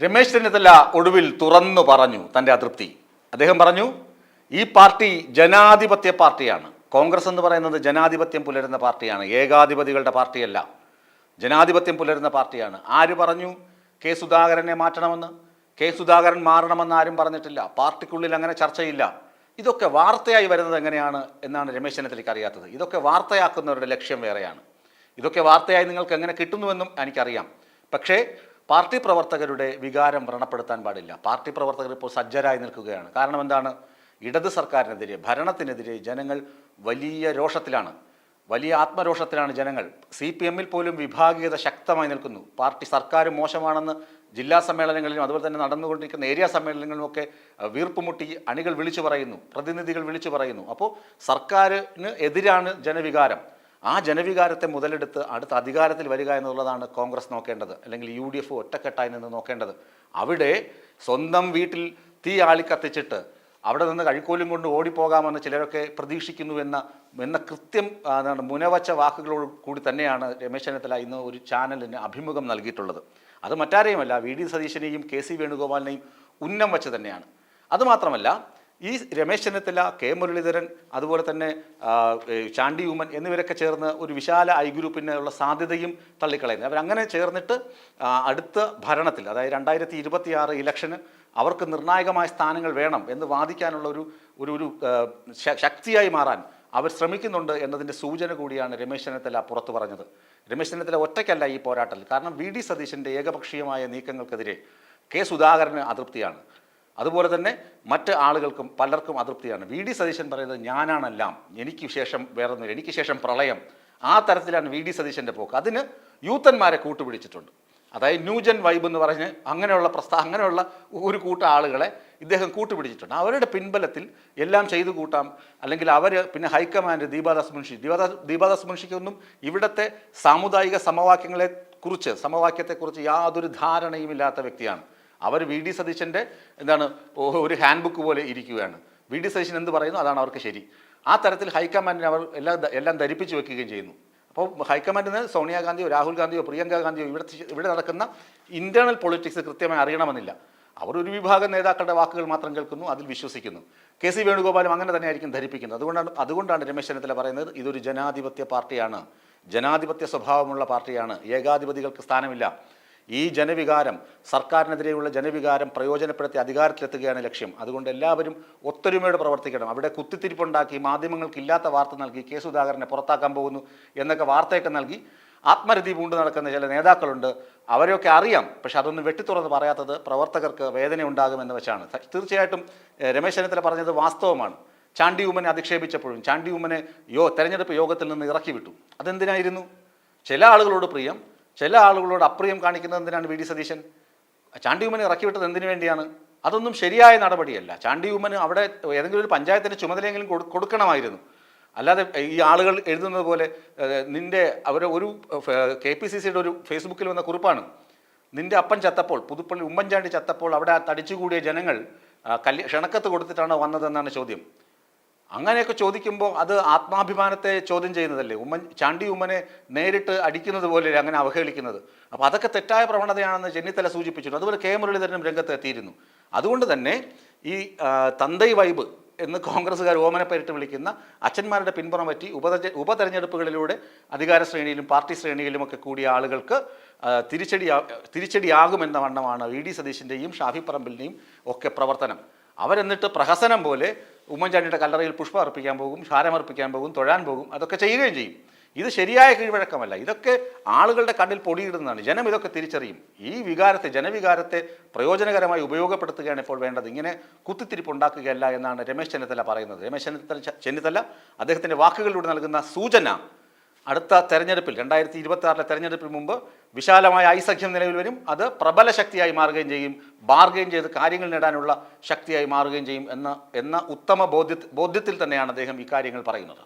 രമേശ് ചെന്നിത്തല ഒടുവിൽ തുറന്നു പറഞ്ഞു തന്റെ അതൃപ്തി. അദ്ദേഹം പറഞ്ഞു ഈ പാർട്ടി ജനാധിപത്യ പാർട്ടിയാണ്. കോൺഗ്രസ് എന്ന് പറയുന്നത് ജനാധിപത്യം പുലരുന്ന പാർട്ടിയാണ്. ഏകാധിപതികളുടെ പാർട്ടിയല്ല. ജനാധിപത്യം പുലരുന്ന പാർട്ടിയാണ്. ആര് പറഞ്ഞു? കെ സുധാകരനെ മാറ്റണമെന്ന്. കെ സുധാകരൻ മാറണമെന്ന് ആരും പറഞ്ഞിട്ടില്ല. പാർട്ടിക്കുള്ളിൽ അങ്ങനെ ചർച്ചയില്ല. ഇതൊക്കെ വാർത്തയായി വരുന്നത് എങ്ങനെയാണ് എന്നാണ് രമേശ് ചെന്നിത്തലയ്ക്ക് അറിയാത്തത്. ഇതൊക്കെ വാർത്തയാക്കുന്നവരുടെ ലക്ഷ്യം വേറെയാണ്. ഇതൊക്കെ വാർത്തയായി നിങ്ങൾക്ക് എങ്ങനെ കിട്ടുന്നുവെന്നും എനിക്കറിയാം. പക്ഷേ പാർട്ടി പ്രവർത്തകരുടെ വികാരം വ്രണപ്പെടുത്താൻ പാടില്ല. പാർട്ടി പ്രവർത്തകർ ഇപ്പോൾ സജ്ജരായി നിൽക്കുകയാണ്. കാരണം എന്താണ്? ഇടത് സർക്കാരിനെതിരെ ഭരണത്തിനെതിരെ ജനങ്ങൾ വലിയ രോഷത്തിലാണ്. വലിയ ആത്മരോഷത്തിലാണ് ജനങ്ങൾ. സി പി എമ്മിൽ പോലും വിഭാഗീയത ശക്തമായി നിൽക്കുന്നു. പാർട്ടി സർക്കാർ മോശമാണെന്ന് ജില്ലാ സമ്മേളനങ്ങളിലും അതുപോലെ തന്നെ നടന്നുകൊണ്ടിരിക്കുന്ന ഏരിയ സമ്മേളനങ്ങളിലുമൊക്കെ വീർപ്പ് വീർപ്പുമുട്ടി അണികൾ വിളിച്ചു പറയുന്നു. പ്രതിനിധികൾ വിളിച്ചു പറയുന്നു. അപ്പോൾ സർക്കാരിന് എതിരാണ് ജനവികാരം. ആ ജനവികാരത്തെ മുതലെടുത്ത് അടുത്ത അധികാരത്തിൽ വരിക എന്നുള്ളതാണ് കോൺഗ്രസ് നോക്കേണ്ടത് അല്ലെങ്കിൽ യു ഡി എഫ് ഒറ്റക്കെട്ടായി നിന്ന് നോക്കേണ്ടത്. അവിടെ സ്വന്തം വീട്ടിൽ തീ ആളിക്കത്തിച്ചിട്ട് അവിടെ നിന്ന് കഴിക്കോലും കൊണ്ട് ഓടിപ്പോകാമെന്ന് ചിലരൊക്കെ പ്രതീക്ഷിക്കുന്നു എന്ന എന്ന കൃത്യം മുനവച്ച വാക്കുകളോട് കൂടി തന്നെയാണ് രമേശ് ചെന്നിത്തല ഇന്ന് ഒരു ചാനലിന് അഭിമുഖം നൽകിയിട്ടുള്ളത്. അത് മറ്റാരെയുമല്ല വി. ഡി. സതീശനെയും കെ. സി. വേണുഗോപാലിനെയും ഉന്നം വച്ച് തന്നെയാണ്. അതുമാത്രമല്ല ഈ രമേശ് ചെന്നിത്തല കെ മുരളീധരൻ അതുപോലെ തന്നെ ചാണ്ടി ഉമ്മൻ എന്നിവരൊക്കെ ചേർന്ന് ഒരു വിശാല ഐ ഗ്രൂപ്പിനുള്ള സാധ്യതയും തള്ളിക്കളയുന്നത് അവരങ്ങനെ ചേർന്നിട്ട് അടുത്ത ഭരണത്തിൽ അതായത് രണ്ടായിരത്തി ഇരുപത്തി ആറ് ഇലക്ഷന് അവർക്ക് നിർണായകമായ സ്ഥാനങ്ങൾ വേണം എന്ന് വാദിക്കാനുള്ള ഒരു ഒരു ഒരു ശക്തിയായി മാറാൻ അവർ ശ്രമിക്കുന്നുണ്ട് എന്നതിന്റെ സൂചന കൂടിയാണ് രമേശ് ചെന്നിത്തല പുറത്തു പറഞ്ഞത്. രമേശ് ചെന്നിത്തല ഒറ്റയ്ക്കല്ല ഈ പോരാട്ടത്തിൽ. കാരണം വി ഡി സതീശന്റെ ഏകപക്ഷീയമായ നീക്കങ്ങൾക്കെതിരെ കെ സുധാകരന് അതൃപ്തിയാണ്. അതുപോലെ തന്നെ മറ്റ് ആളുകൾക്കും പലർക്കും അതൃപ്തിയാണ്. വി. ഡി. സതീശൻ പറയുന്നത് ഞാനാണെല്ലാം എനിക്ക് ശേഷം വേറൊന്നുമില്ല എനിക്ക് ശേഷം പ്രളയം. ആ തരത്തിലാണ് വി. ഡി. സതീശന്റെ പോക്ക്. അതിന് യൂത്തന്മാരെ കൂട്ടുപിടിച്ചിട്ടുണ്ട്. അതായത് ന്യൂജൻ വൈബ് എന്ന് പറഞ്ഞ് അങ്ങനെയുള്ള പ്രസ്താ അങ്ങനെയുള്ള ഒരു കൂട്ടം ആളുകളെ ഇദ്ദേഹം കൂട്ടുപിടിച്ചിട്ടുണ്ട്. അവരുടെ പിൻബലത്തിൽ എല്ലാം ചെയ്തു കൂട്ടാം. അല്ലെങ്കിൽ അവർ പിന്നെ ഹൈക്കമാൻഡ് ദീപാദാസ് മുൻഷി. ദീപാദാസ് ദീപാദാസ് മുൻഷിക്കൊന്നും ഇവിടുത്തെ സാമുദായിക സമവാക്യങ്ങളെ കുറിച്ച് സമവാക്യത്തെക്കുറിച്ച് യാതൊരു ധാരണയും ഇല്ലാത്ത വ്യക്തിയാണ്. അവർ വി ഡി സതീശന്റെ എന്താണ് ഒരു ഹാൻഡ് ബുക്ക് പോലെ ഇരിക്കുകയാണ്. വി ഡി സതീശൻ എന്ത് പറയുന്നു? അതാണ് അവർക്ക് ശരി. ആ തരത്തിൽ ഹൈക്കമാൻഡിനെ അവർ എല്ലാം എല്ലാം ധരിപ്പിച്ച് വെക്കുകയും ചെയ്യുന്നു. അപ്പോൾ ഹൈക്കമാൻഡിന് സോണിയാഗാന്ധിയോ രാഹുൽ ഗാന്ധിയോ പ്രിയങ്ക ഗാന്ധിയോ ഇവിടെ ഇവിടെ നടക്കുന്ന ഇന്റേർണൽ പൊളിറ്റിക്സ് കൃത്യമായി അറിയണമെന്നില്ല. അവർ ഒരു വിഭാഗം നേതാക്കളുടെ വാക്കുകൾ മാത്രം കേൾക്കുന്നു അതിൽ വിശ്വസിക്കുന്നു. കെ സി വേണുഗോപാലും അങ്ങനെ തന്നെയായിരിക്കും ധരിപ്പിക്കുന്നത്. അതുകൊണ്ടാണ് അതുകൊണ്ടാണ് രമേശ് ചെന്നിത്തല പറയുന്നത് ഇതൊരു ജനാധിപത്യ പാർട്ടിയാണ്. ജനാധിപത്യ സ്വഭാവമുള്ള പാർട്ടിയാണ്. ഏകാധിപതികൾക്ക് സ്ഥാനമില്ല. ഈ ജനവികാരം സർക്കാരിനെതിരെയുള്ള ജനവികാരം പ്രയോജനപ്പെടുത്തി അധികാരത്തിലെത്തുകയാണ് ലക്ഷ്യം. അതുകൊണ്ട് എല്ലാവരും ഒത്തൊരുമയോടെ പ്രവർത്തിക്കണം. അവിടെ കുത്തിത്തിരിപ്പുണ്ടാക്കി മാധ്യമങ്ങൾക്ക് ഇല്ലാത്ത വാർത്ത നൽകി കെ സുധാകരനെ പുറത്താക്കാൻ പോകുന്നു എന്നൊക്കെ വാർത്തയൊക്കെ നൽകി ആത്മരതി പൂണ്ട് നടക്കുന്ന ചില നേതാക്കളുണ്ട്. അവരെയൊക്കെ അറിയാം പക്ഷെ അതൊന്നും വെട്ടിത്തുറന്ന് പറയാത്തത് പ്രവർത്തകർക്ക് വേദന ഉണ്ടാകുമെന്ന് വെച്ചാണ് തീർച്ചയായിട്ടും രമേശ് ചെന്നിത്തല പറഞ്ഞത് വാസ്തവമാണ്. ചാണ്ടി ഉമ്മനെ അധിക്ഷേപിച്ചപ്പോഴും ചാണ്ടി ഉമ്മനെ യോ തെരഞ്ഞെടുപ്പ് യോഗത്തിൽ നിന്ന് ഇറക്കി വിട്ടു അതെന്തിനായിരുന്നു? ചില ആളുകളോട് പ്രിയം ചില ആളുകളോട് അപ്രിയം കാണിക്കുന്നത് എന്തിനാണ് വി ഡി സതീശൻ? ചാണ്ടി ഉമ്മനെ ഇറക്കി വിട്ടത് എന്തിനു വേണ്ടിയാണ്? അതൊന്നും ശരിയായ നടപടിയല്ല. ചാണ്ടി ഉമ്മന് അവിടെ ഏതെങ്കിലും ഒരു പഞ്ചായത്തിന്റെ ചുമതലയെങ്കിലും കൊടു- കൊടുക്കണമായിരുന്നു. അല്ലാതെ ഈ ആളുകൾ എഴുതുന്നത് പോലെ നിന്റെ അവർ ഒരു കെ പി സി സിയുടെ ഒരു ഫേസ്ബുക്കിൽ വന്ന കുറിപ്പാണ്. നിന്റെ അപ്പൻ ചത്തപ്പോൾ പുതുപ്പള്ളി ഉമ്മൻചാണ്ടി ചത്തപ്പോൾ അവിടെ തടിച്ചുകൂടിയ ജനങ്ങൾ കല്യ ക്ഷണക്കത്ത് കൊടുത്തിട്ടാണ് വന്നതെന്നാണ് ചോദ്യം. അങ്ങനെയൊക്കെ ചോദിക്കുമ്പോൾ അത് ആത്മാഭിമാനത്തെ ചോദ്യം ചെയ്യുന്നതല്ലേ? ഉമ്മൻ ചാണ്ടി ഉമ്മനെ നേരിട്ട് അടിക്കുന്നത് പോലെ അങ്ങനെ അവഹേളിക്കുന്നത്. അപ്പോൾ അതൊക്കെ തെറ്റായ പ്രവണതയാണെന്ന് ചെന്നിത്തല സൂചിപ്പിച്ചിരുന്നു. അതുപോലെ കെ. മുരളീധരനും രംഗത്ത് എത്തിയിരുന്നു. അതുകൊണ്ട് തന്നെ ഈ തന്തൈ വൈബ് എന്ന് കോൺഗ്രസ്സുകാർ ഓമനപ്പേരിട്ട് വിളിക്കുന്ന അച്ഛന്മാരുടെ പിൻപുറം പറ്റി ഉപതെര ഉപതെരഞ്ഞെടുപ്പുകളിലൂടെ അധികാര ശ്രേണിയിലും പാർട്ടി ശ്രേണിയിലും ഒക്കെ കൂടിയ ആളുകൾക്ക് തിരിച്ചടി തിരിച്ചടിയാകുമെന്ന വണ്ണമാണ് വി ഡി സതീശിന്റെയും ഷാഫി പറമ്പിലിന്റെയും ഒക്കെ പ്രവർത്തനം. അവരെന്നിട്ട് പ്രഹസനം പോലെ ഉമ്മൻചാണ്ടിയുടെ കല്ലറയിൽ പുഷ്പം അർപ്പിക്കാൻ പോകും ഹാരമർപ്പിക്കാൻ പോകും തൊഴാൻ പോകും അതൊക്കെ ചെയ്യുകയും ചെയ്യും. ഇത് ശരിയായ കീഴ്വഴക്കമല്ല. ഇതൊക്കെ ആളുകളുടെ കണ്ണിൽ പൊടിയിടുന്നതാണ്. ജനം ഇതൊക്കെ തിരിച്ചറിയും. ഈ വികാരത്തെ ജനവികാരത്തെ പ്രയോജനകരമായി ഉപയോഗപ്പെടുത്തുകയാണ് ഇപ്പോൾ വേണ്ടത്. ഇങ്ങനെ കുത്തിത്തിരിപ്പുണ്ടാക്കുകയല്ല എന്നാണ് രമേശ് ചെന്നിത്തല പറയുന്നത്. രമേശ് ചെന്നിത്തല ചെന്നിത്തല അദ്ദേഹത്തിന്റെ വാക്കുകളിലൂടെ നൽകുന്ന സൂചന അടുത്ത തെരഞ്ഞെടുപ്പിൽ രണ്ടായിരത്തി ഇരുപത്തി ആറിലെ തെരഞ്ഞെടുപ്പിന് മുമ്പ് വിശാലമായ ഐസഖ്യം നിലവിൽ വരും. അത് പ്രബല ശക്തിയായി മാറുകയും ചെയ്യും. ബാർഗെയിൻ ചെയ്ത് കാര്യങ്ങൾ നേടാനുള്ള ശക്തിയായി മാറുകയും ചെയ്യും എന്ന എന്ന ഉത്തമ ബോധ്യ ബോധ്യത്തിൽ തന്നെയാണ് അദ്ദേഹം ഇക്കാര്യങ്ങൾ പറയുന്നത്.